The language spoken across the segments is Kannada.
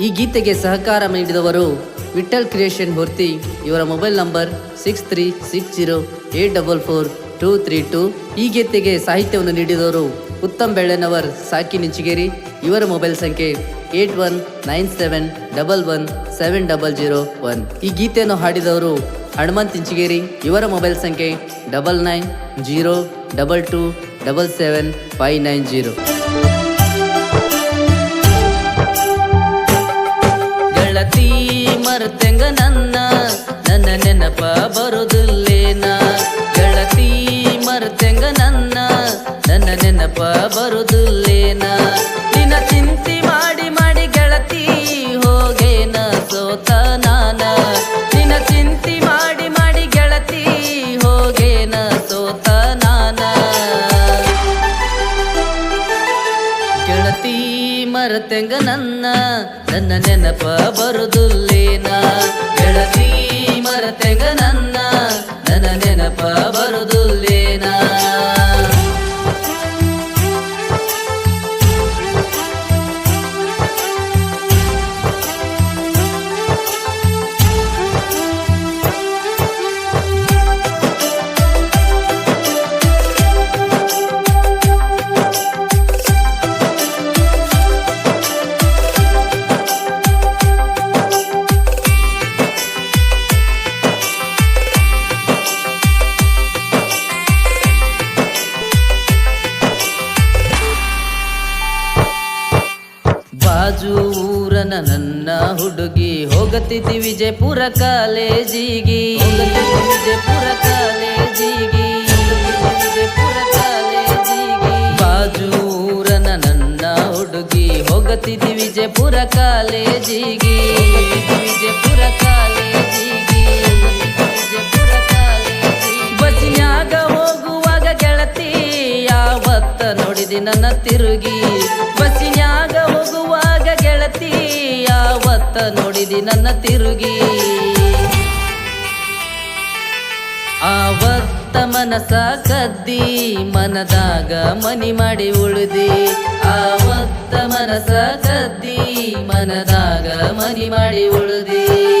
ಈ ಗೀತೆಗೆ ಸಹಕಾರ ನೀಡಿದವರು ವಿಠಲ್ ಕ್ರಿಯೇಷನ್ ಹೊರ್ತಿ ಇವರ mobile number six three six zero eight double four two three two. ಈ ಗೀತೆಗೆ ಸಾಹಿತ್ಯವನ್ನು ನೀಡಿದವರು ಉತ್ತಮ್ ಬೆಳ್ಳನವರ್, ಸಾಕಿ ನಿಂಚಿಗೇರಿ. ಇವರ ಮೊಬೈಲ್ ಸಂಖ್ಯೆ eight one nine seven double one seven double zero one. ಈ ಗೀತೆಯನ್ನು ಹಾಡಿದವರು ಹನುಮಂತ್ ಇಂಚಿಗೇರಿ ಇವರ ಮೊಬೈಲ್ ಸಂಖ್ಯೆ double nine zero double two double seven five nine zero. ಬರುದಿಲ್ಲೇನ? ದಿನ ಚಿಂತಿ ಮಾಡಿ ಮಾಡಿ ಗೆಳತಿ ಹೋಗೇನ ಸೋತ ನಾನ? ನಿನ್ನ ಚಿಂತೆ ಮಾಡಿ ಮಾಡಿ ಗೆಳತಿ ಹೋಗೇನ ಸೋತ ನಾನ? ಗೆಳತಿ ಮರತೆಂಗ ನನ್ನ ನನ್ನ ನೆನಪ ಬರುದುಲ್ಲೇನಾ? ಗೆಳತಿ ಮರತೆಂಗ ನನ್ನ ನನ್ನ ನೆನಪ ಊರನ ನನ್ನ ಹುಡುಗಿ ಹೋಗತಿದ್ದಿ ವಿಜಯಪುರ ಕಾಲೇಜಿಗೆ. ವಿಜಯಪುರ ಕಾಲೇಜಿಗೆ. ವಿಜಯಪುರ ಕಾಲೇಜಿಗೆ. ಬಾಜೂರ ನನ್ನ ಹುಡುಗಿ ಹೋಗತಿದ್ದಿ ವಿಜಯಪುರ ಕಾಲೇಜಿಗೆ. ವಿಜಯಪುರ ಕಾಲೇಜಿಗೆ. ವಿಜಯಪುರ ಕಾಲೇಜಿಗಿ. ಬಸ್ನ್ಯಾಗ ಹೋಗುವಾಗ ಗೆಳತಿ, ಯಾವತ್ತ ನೋಡಿದಿ ನನ್ನ ತಿರುಗಿ. ನೋಡಿದಿ ನನ್ನ ತಿರುಗಿ. ಆವತ್ತ ಮನಸ ಕದ್ದಿ, ಮನದಾಗ ಮನಿ ಮಾಡಿ ಉಳಿದಿ. ಆವತ್ತ ಮನಸ ಕದ್ದಿ, ಮನದಾಗ ಮನಿ ಮಾಡಿ ಉಳಿದಿ.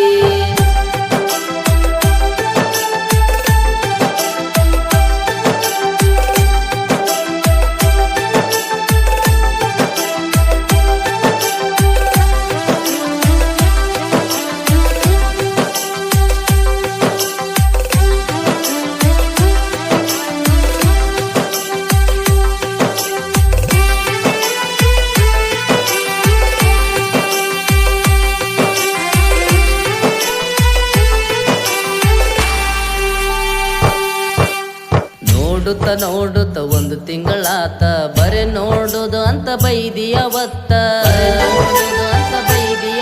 ನೋಡುತ್ತ ನೋಡುತ್ತ ಒಂದು ತಿಂಗಳಾತ. ಬರೆ ನೋಡುದು ಅಂತ ಬೈದಿ ಅವತ್ತ. ಅಂತ ಬೈದಿ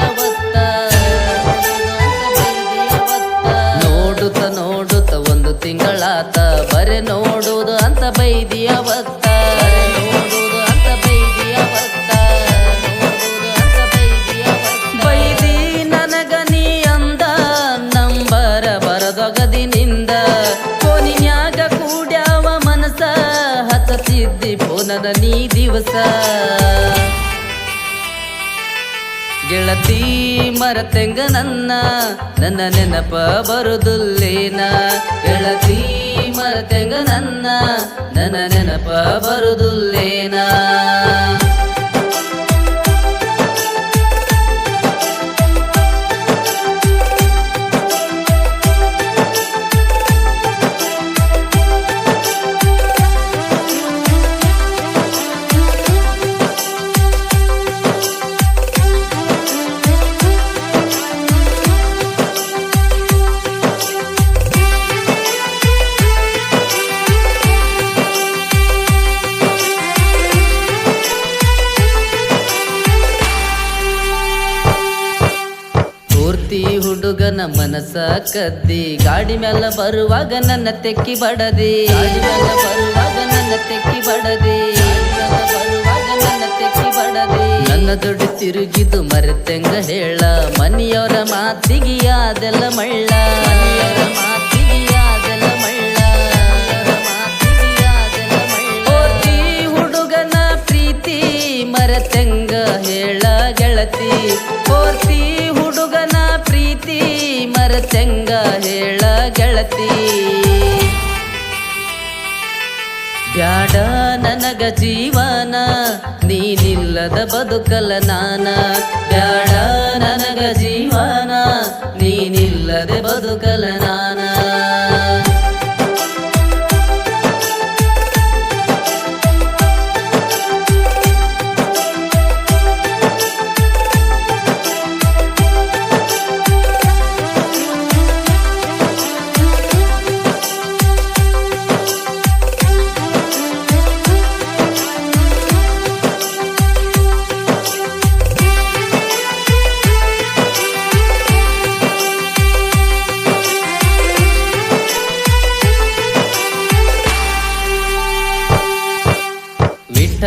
ಹತ್ತತಿದ್ದಿ ಫೋನದ ನೀ ದಿವಸ. ಗೆಳತಿ ಮರತೆಂಗ ನನ್ನ ನನ್ನ ನೆನಪ ಬರುದುಲ್ಲೇನ. ಗೆಳತಿ ಮರತೆಂಗ ನನ್ನ ನನ್ನ ನೆನಪ ಬರುದುಲ್ಲೇನ. ಹುಡುಗನ ಮನಸ ಕದ್ದಿ. ಗಾಡಿ ಮೇಲೆ ಬರುವಾಗ ನನ್ನ ತೆಕ್ಕಿ ಬಡದಿ. ಗಾಡಿ ಮ್ಯಾಲ ಬರುವಾಗ ನನ್ನ ತೆಕ್ಕಿ ಬಡದಿ. ಬರುವಾಗ ನನ್ನ ತೆಕ್ಕಿ ನನ್ನ ದುಡ್ಡು ತಿರುಗಿದು ಮರೆತೆಂಗ ಹೇಳ. ಮನೆಯವರ ಮಾತಿಗೆ ಅದೆಲ್ಲ ಮಳ್ಳ. ಜೀವನ ನೀನಿಲ್ಲದ ಬದುಕಲ ನಾನ.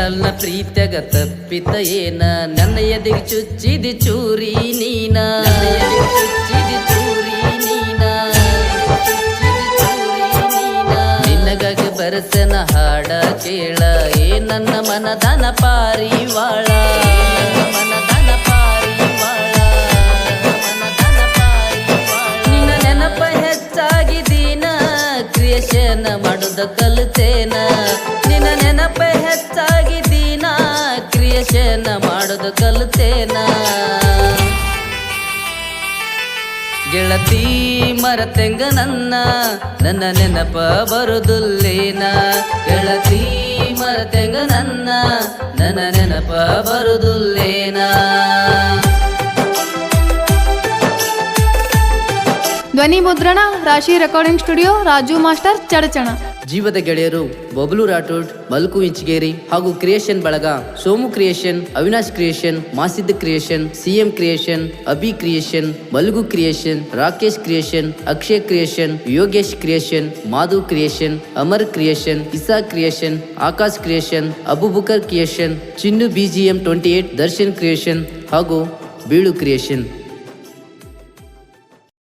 ವಿಠಲ್ನ ಪ್ರೀತ್ಯಗ ತಪ್ಪಿತ ಏನ? ನನ್ನ ಎದೆಗೆ ಚುಚ್ಚಿದಿ ಚೂರಿ ನೀನ? ನನ್ನ ಚುಚ್ಚಿದಿ ಚೂರಿ ನೀನ. ನಿನಗಾಗಿ ಬರಸನ ಹಾಡ ಕೇಳ? ಏ ನನ್ನ ಮನದನ ಪಾರಿವಾಳ? ನನ್ನ ಮನದನ ಪಾರಿವಾಳ ಮನದನ ಪಾರಿವಾಳ ನಿನ್ನ ನೆನಪ ಹೆಚ್ಚಾಗಿ ದಿನ? ಕ್ರಿಯೇಷನ್ ಮಾಡುದ ಕಲಿತೇನ? ನಿನ್ನ ಕ್ರಿಯೇಷನ್ ಮಾಡೋದು ಕಲಿತೇನ. ಗೆಳತಿ ಮರತೆಂಗ ನನ್ನ ನನ್ನ ನೆನಪ ಬರುದುಲ್ಲೇನ. ಗೆಳತಿ ಮರತೆಂಗ ನನ್ನ ನನ್ನ ನೆನಪ ಬರುದುಲ್ಲೇನ. ಧ್ವನಿ ಮುದ್ರಣ, Rashi recording studio Raju master, Chadchan. ಜೀವದ ಗೆಳೆಯರು, ಬಬಲು ರಾಠೋಡ್, ಮಲ್ಕು ಇಂಚಗೇರಿ ಹಾಗೂ ಕ್ರಿಯೇಷನ್ ಬಳಗ, Somu creation Avinash creation Masid creation CM creation Abhi creation Malgu creation Rakesh creation Akshay creation Yogesh creation Madhu creation Amar creation Isa creation Akash creation Abubakar creation Chinnu BGM twenty eight Darshan creation ಹಾಗೂ ಬೀಳು ಕ್ರಿಯೇಷನ್